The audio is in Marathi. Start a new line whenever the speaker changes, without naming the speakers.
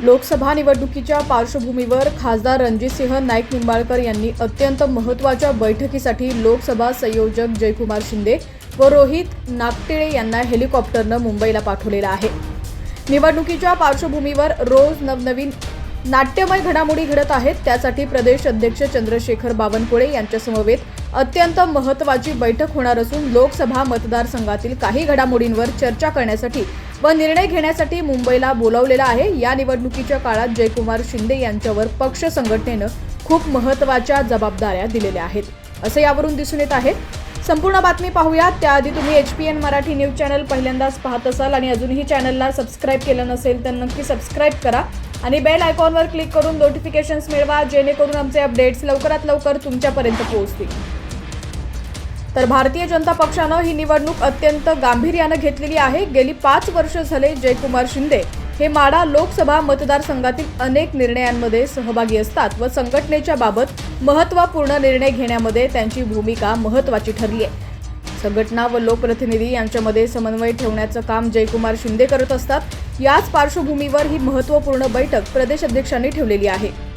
लोकसभा निवडणुकीच्या पार्श्वभूमीवर खासदार रणजितसिंह नाईक निंबाळकर यांनी अत्यंत महत्त्वाच्या बैठकीसाठी लोकसभा संयोजक जयकुमार शिंदे व रोहित नागटिळे यांना हेलिकॉप्टरनं मुंबईला पाठवलेलं आहे. निवडणुकीच्या पार्श्वभूमीवर रोज नवनवीन नाट्यमय घडामोडी घडत आहेत. त्यासाठी प्रदेश अध्यक्ष चंद्रशेखर बावनकुळे यांच्यासमवेत अत्यंत महत्त्वाची बैठक होणार असून लोकसभा मतदारसंघातील काही घडामोडींवर चर्चा करण्यासाठी व निर्णय घेण्यासाठी मुंबईला बोलावलेला आहे. या निवडणुकीच्या काळात जयकुमार शिंदे यांच्यावर पक्ष संघटनेनं खूप महत्त्वाच्या जबाबदाऱ्या दिलेल्या आहेत. असं यावरून दिसून येत आहे. संपूर्ण बातमी पाहूयात. त्याआधी तुम्ही H P N Marathi news channel पहिल्यांदाच पाहत असाल आणि अजूनही चॅनलला सबस्क्राईब केलं नसेल तर नक्की सबस्क्राईब करा आणि बेल आयकॉनवर क्लिक करून नोटिफिकेशन्स मिळवा जेणेकरून आमचे अपडेट्स लवकरात लवकर तुमच्यापर्यंत पोहोचतील. तर भारतीय जनता पक्षानं ही निवडणूक अत्यंत गांभीर्यानं घेतलेली आहे. गेली पाच वर्ष झाले जयकुमार शिंदे हे माडा लोकसभा मतदारसंघातील अनेक निर्णयांमध्ये सहभागी असतात व संघटनेच्या बाबत महत्त्वपूर्ण निर्णय घेण्यामध्ये त्यांची भूमिका महत्त्वाची ठरली आहे. संघटना व लोकप्रतिनिधी यांच्यामध्ये समन्वय ठेवण्याचं काम जयकुमार शिंदे करत असतात. याच पार्श्वभूमीवर ही महत्त्वपूर्ण बैठक प्रदेश अध्यक्षांनी ठेवलेली आहे.